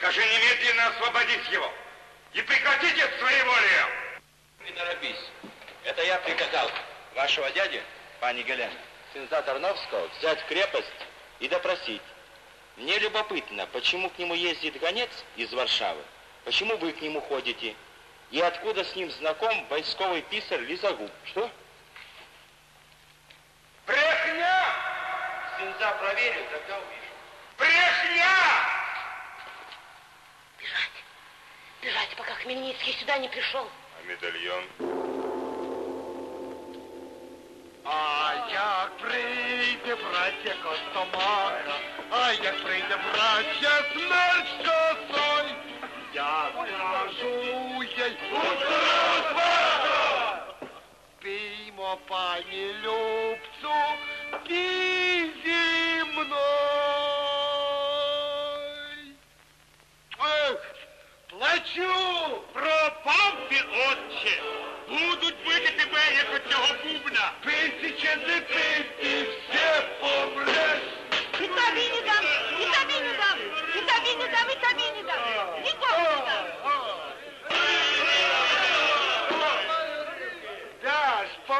Прикажи немедленно освободить его и прекратить это своеволие. Не торопись. Это я приказал вашего дяди, пани Гелена, сынца Тарновского, взять в крепость и допросить. Мне любопытно, почему к нему ездит гонец из Варшавы, почему вы к нему ходите, и откуда с ним знаком войсковый писарь Лизагуб. Что? Брехня! Сынца проверю, тогда увижу. Брехня! Хмельницкий сюда не пришел. А медальон? А як прийде браття Костомара, а як прийде браття смерть косой, я скажу їй Піймо, пані Любцю, пій зі мною. Ех, плачу!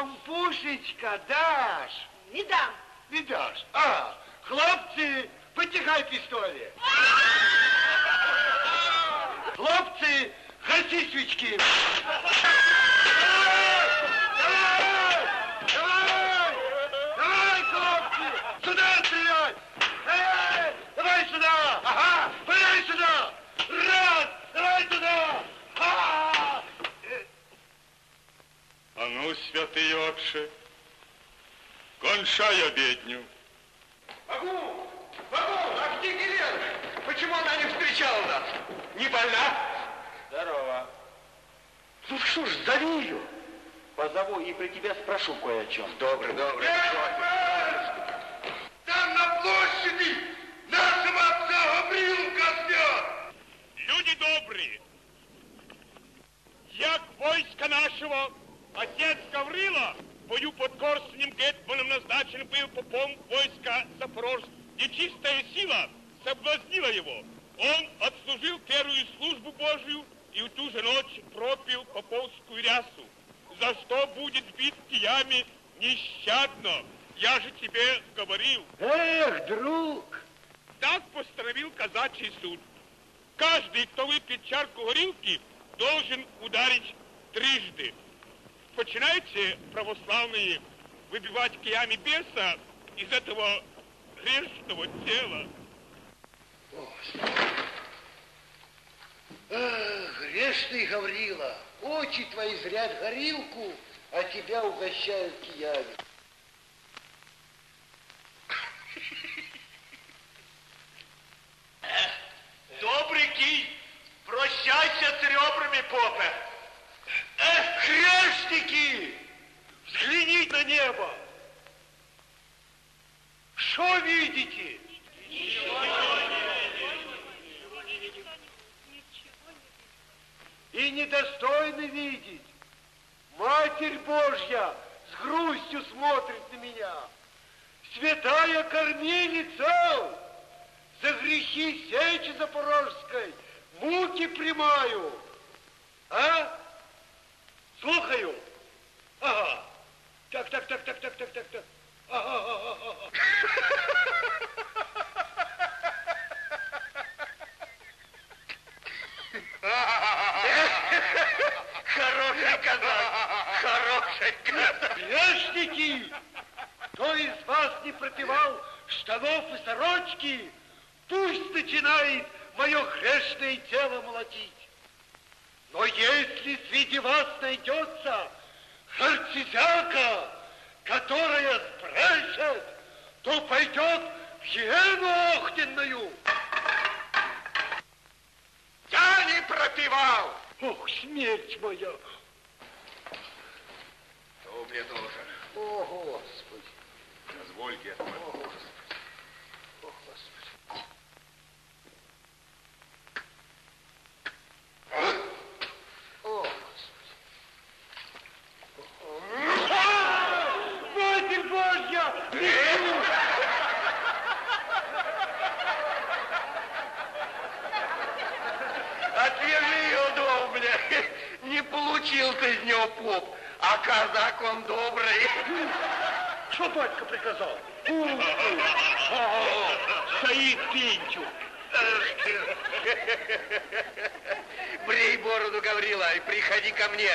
Даш, пампушечка, даш. Не дам. Не даш. А, хлопці, потягай пістолі. Хлопці, гаси свічки. Ну, святий отче, кончай обедню. Могу! Могу! А где Елена? Почему она не встречала нас? Не больна? Здорово. Ну что ж, зови ее. Позову и при тебе спрошу кое о чем. Добрый, добрый. Там на площади нашего отца Гаврилу казнят! Люди добрі, як войска нашего отец Гаврила в бою под Корсунем Гетманом назначен был попом войска Запорожск. Нечистая сила соблазнила его. Он отслужил первую службу Божию и в ту же ночь пропил поповскую рясу, за что будет бит киями нещадно. Я же тебе говорил. Эх, друг! Так постановил казачий суд. Каждый, кто выпьет чарку горилки, должен ударить трижды. Починайте, православные, выбивать киями беса из этого грешного тела. Эх, грешный Гаврила, очи твои зрят горилку, а тебя угощают киями. И недостойно видеть. Матерь Божья с грустью смотрит на меня. Святая кормилица, за грехи Сечи Запорожской муки примаю. А? Слухаю. Ага. Так, так, так, так, так, так, так, так. Ага, ага, ага, ага. Хороший казак, хороший казак. Грешники! Кто из вас не пропивал штанов и сорочки, пусть начинает мое грешное тело молотить. Но если среди вас найдется харцизяка, которая сбрешет, то пойдет в гиену огненную. Я не пропивал. Ох, смерть моя! Сто мне должен. О, Господи. Позвольте это. О, Господи. О, Господи. получил ты из него поп а казак он добрый. Что батька приказал? Стоит Пинчу. Брей бороду, Гаврила, и приходи ко мне.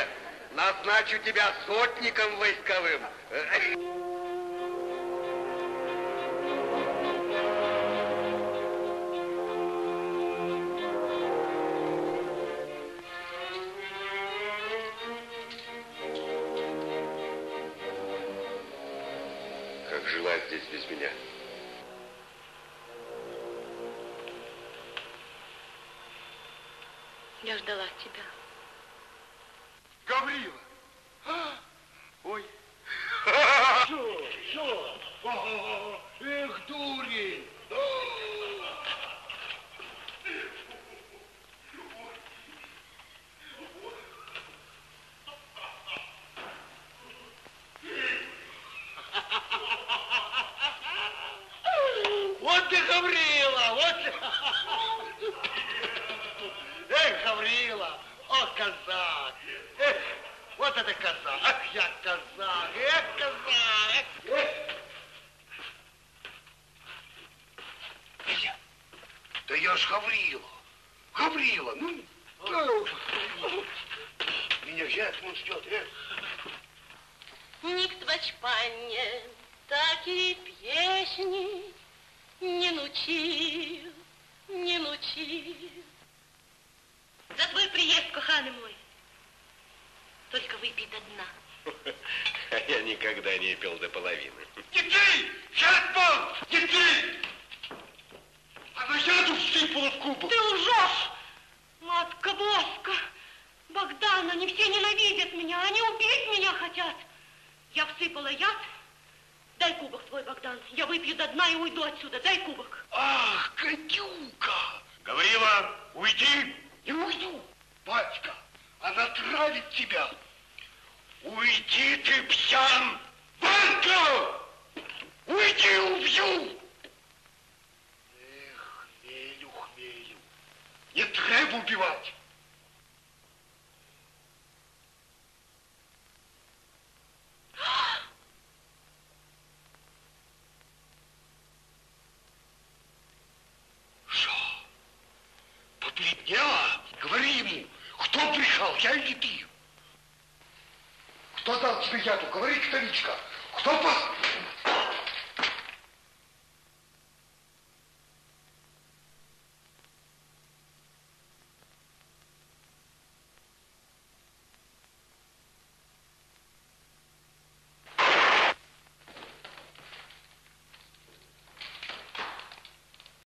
Назначу тебя сотником войсковым. Жила здесь без меня? Я ждала тебя. Гаврила! А? Ой! Что? Что? О, Эх, дурень! Вот ты, Гаврила! Вот! Эх, Гаврила! О, казак! Эх, вот это казак! Ах, я казак! Эх, казак! Эх! Митя, да я ж Гаврила! Гаврила, ну... ну, Меня взять он ждет, эх! Ніхто пане, такі пісні не нучив, не нучив. За твой приезд, коханый мой. Только выпей до дна. А я никогда не пил до половины. Не! Сейчас пал! Не ты! Она яду всыпала в кубок! Ты лжешь! Матка Боска! Богдан, они все ненавидят меня, они убить меня хотят. Я всыпала яд. Твой, Богдан. Я выпью до дна и уйду отсюда. Дай кубок. Ах, гадюка! Гаврила, уйди. Не уйду! Батька, она травит тебя! Уйди ты, пьян! Батька! Уйди, убью! Эх, хмелю, хмелю. Не треба убивать! Что? Побледнела? Говори ему, кто брехал, я или ты? Кто дал тебе яду? Говори, католичка. Кто пос...